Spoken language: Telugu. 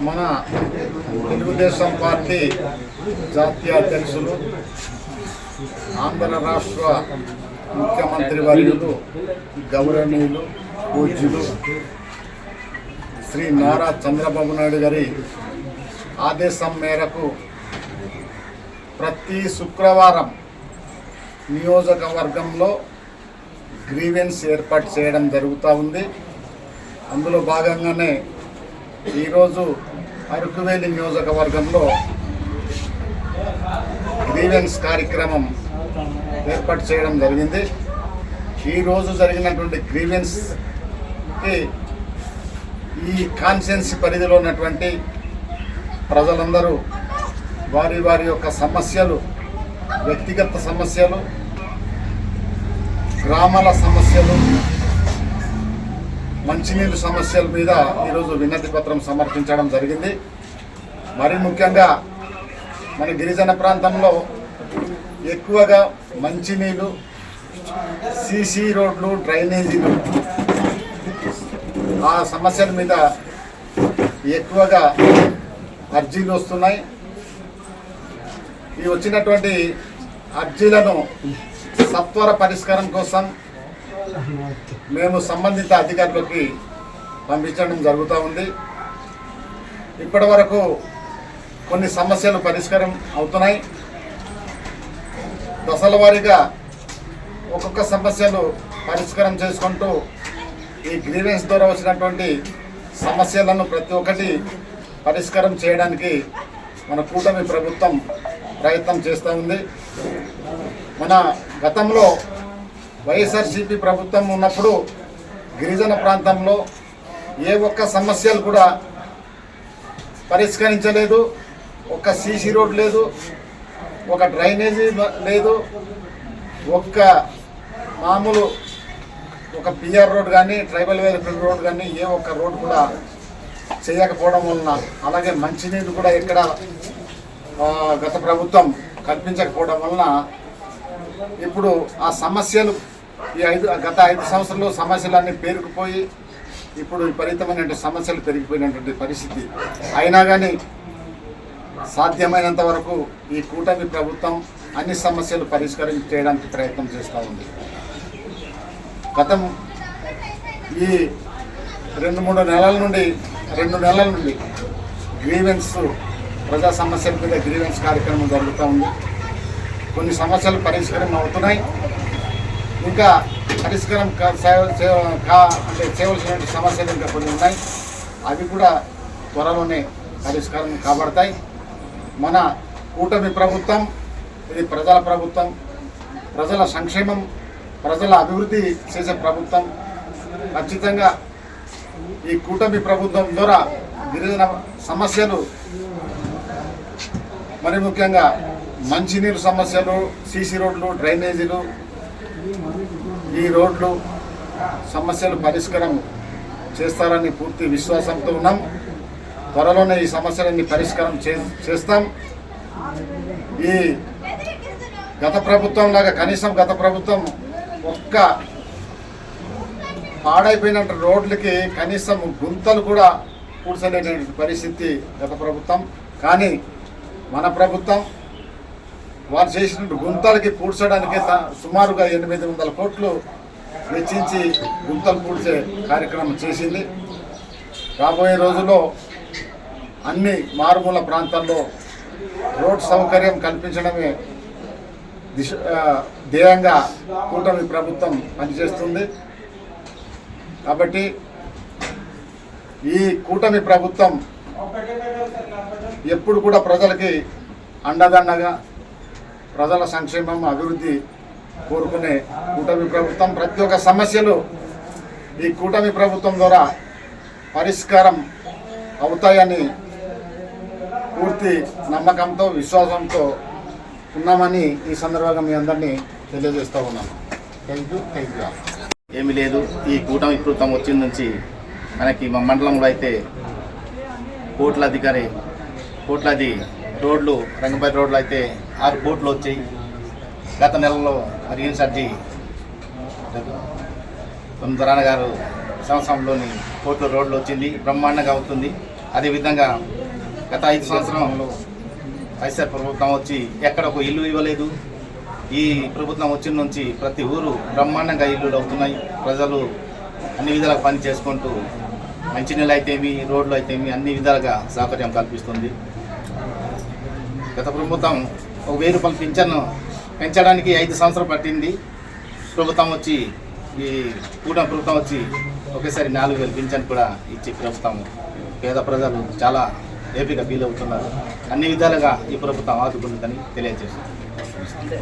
మన తెలుగుదేశం పార్టీ జాతీయ అధ్యక్షులు ఆంధ్ర రాష్ట్ర ముఖ్యమంత్రి వర్యులు గౌరవనీయులు పూజ్యులు శ్రీ నారా చంద్రబాబు నాయుడు గారి ఆదేశం మేరకు ప్రతి శుక్రవారం నియోజకవర్గంలో గ్రీవెన్స్ ఏర్పాటు చేయడం జరుగుతూ ఉంది. అందులో భాగంగానే ఈరోజు అరకువేలి నియోజకవర్గంలో గ్రీవెన్స్ కార్యక్రమం ఏర్పాటు చేయడం జరిగింది. ఈరోజు జరిగినటువంటి గ్రీవెన్స్కి ఈ కాన్స్టిట్యున్సీ పరిధిలో ఉన్నటువంటి ప్రజలందరూ వారి వారి యొక్క సమస్యలు వ్యక్తిగత సమస్యలు గ్రామాల సమస్యలు మంచినీరు సమస్యల మీద ఈరోజు వినతి పత్రం సమర్పించడం జరిగింది. మరి ముఖ్యంగా మన గిరిజన ప్రాంతంలో ఎక్కువగా మంచినీళ్ళు సీసీ రోడ్లు డ్రైనేజీలు ఆ సమస్యల మీద ఎక్కువగా అర్జీలు వస్తున్నాయి. ఈ వచ్చినటువంటి అర్జీలను సత్వర పరిష్కారం కోసం మేము సంబంధిత అధికారులకి పంపించడం జరుగుతూ ఉంది. ఇప్పటి వరకు కొన్ని సమస్యలు పరిష్కారం అవుతున్నాయి. దశల వారీగా ఒక్కొక్క సమస్యలు పరిష్కారం చేసుకుంటూ ఈ గ్రీవెన్స్ ద్వారా వచ్చినటువంటి సమస్యలను ప్రతి ఒక్కటి పరిష్కారం చేయడానికి మన కూటమి ప్రభుత్వం ప్రయత్నం చేస్తూ ఉంది. మన గతంలో వైఎస్ఆర్సీపీ ప్రభుత్వం ఉన్నప్పుడు గిరిజన ప్రాంతంలో ఏ ఒక్క సమస్యలు కూడా పరిష్కరించలేదు. ఒక్క సీసీ రోడ్ లేదు ఒక డ్రైనేజీ లేదు. ఒక్క మామూలు ఒక పిఆర్ రోడ్ కానీ ట్రైబల్ వెల్ఫేర్ రోడ్ కానీ ఏ ఒక్క రోడ్ కూడా చేయకపోవడం వలన అలాగే మంచినీరు కూడా ఇక్కడ గత ప్రభుత్వం కల్పించకపోవడం వలన ఇప్పుడు ఆ సమస్యలు ఈ ఐదు గత ఐదు సంవత్సరాలు సమస్యలన్నీ పేరుకుపోయి ఇప్పుడు విపరీతమైనటువంటి సమస్యలు పెరిగిపోయినటువంటి పరిస్థితి. అయినా కానీ సాధ్యమైనంత వరకు ఈ కూటమి ప్రభుత్వం అన్ని సమస్యలు పరిష్కారం చేయడానికి ప్రయత్నం చేస్తూ ఉంది. గతం ఈ రెండు మూడు నెలల నుండి రెండు నెలల నుండి గ్రీవెన్స్ ప్రజా సమస్యల మీద గ్రీవెన్స్ కార్యక్రమం జరుగుతూ ఉంది. కొన్ని సమస్యలు పరిష్కారం అవుతున్నాయి. ఇంకా పరిష్కారం సేవ- సేవ- కా అంటే చేయవలసినటువంటి సమస్యలు ఇంకా కొన్ని ఉన్నాయి. అవి కూడా త్వరలోనే పరిష్కారం కాబడతాయి. మన కూటమి ప్రభుత్వం ఇది ప్రజల ప్రభుత్వం ప్రజల సంక్షేమం ప్రజల అభివృద్ధి చేసే ప్రభుత్వం. ఖచ్చితంగా ఈ కూటమి ప్రభుత్వం ద్వారా గిరిజన సమస్యలు మరి ముఖ్యంగా మంచినీరు సమస్యలు సీసీ రోడ్లు డ్రైనేజీలు ఈ రోడ్లు సమస్యలు పరిష్కారం చేస్తారని పూర్తి విశ్వాసంతో ఉన్నాం. త్వరలోనే ఈ సమస్యలన్నీ పరిష్కారం చే చేస్తాం. ఈ గత ప్రభుత్వం లాగా కనీసం గత ప్రభుత్వం ఒక్క పాడైపోయిన రోడ్లకి కనీసం గుంతలు కూడా పూడ్చలేనటువంటి పరిస్థితి గత ప్రభుత్వం. కానీ మన ప్రభుత్వం వారు చేసిన గుంతలకి పూడ్చడానికి సుమారుగా ఎనిమిది వందల కోట్లు వెచ్చించి గుంతలు పూడ్చే కార్యక్రమం చేసింది. రాబోయే రోజుల్లో అన్ని మారుమూల ప్రాంతాల్లో రోడ్ సౌకర్యం కల్పించడమే దిశ ధ్యేయంగా కూటమి ప్రభుత్వం పనిచేస్తుంది. కాబట్టి ఈ కూటమి ప్రభుత్వం ఎప్పుడు కూడా ప్రజలకి అండదండగా ప్రజల సంక్షేమం అభివృద్ధి కోరుకునే కూటమి ప్రభుత్వం ప్రతి ఒక్క సమస్యలు ఈ కూటమి ప్రభుత్వం ద్వారా పరిష్కారం అవుతాయని పూర్తి నమ్మకంతో విశ్వాసంతో ఉన్నామని ఈ సందర్భంగా మీ అందరినీ తెలియజేస్తూ ఉన్నాను. థ్యాంక్ యూ థ్యాంక్ యూ ఏమీ లేదు. ఈ కూటమి ప్రభుత్వం వచ్చిన నుంచి మనకి మా మండలంలో అయితే కోట్ల అధికారి కోట్లాది రోడ్లు రంగపల్లి రోడ్లు అయితే ఆరు కోట్లు వచ్చాయి. గత నెలలో మరి ఇన్సర్జీ తొమ్మిది గారు సంవత్సరంలోని కోట్ల రోడ్లు వచ్చింది బ్రహ్మాండంగా అవుతుంది. అదేవిధంగా గత ఐదు సంవత్సరంలో వైఎస్ఆర్ ప్రభుత్వం వచ్చి ఎక్కడ ఒక ఇల్లు ఇవ్వలేదు. ఈ ప్రభుత్వం వచ్చిన నుంచి ప్రతి ఊరు బ్రహ్మాండంగా ఇల్లులు అవుతున్నాయి. ప్రజలు అన్ని విధాలుగా పని చేసుకుంటూ మంచినీళ్ళు అయితేమి రోడ్లు అయితేమి అన్ని విధాలుగా సౌకర్యం కల్పిస్తుంది. గత ప్రభుత్వం ఒక వెయ్యి రూపాయలు పింఛను పెంచడానికి ఐదు సంవత్సరం పట్టింది. ప్రభుత్వం వచ్చి ఈ కూటమి ప్రభుత్వం వచ్చి ఒకేసారి నాలుగు వేలు పింఛన్ కూడా ఇచ్చి ప్రభుత్వం పేద ప్రజలు చాలా ఏపీగా ఫీల్ అవుతున్నారు. అన్ని విధాలుగా ఈ ప్రభుత్వం ఆదుకుంటుందని తెలియజేస్తుంది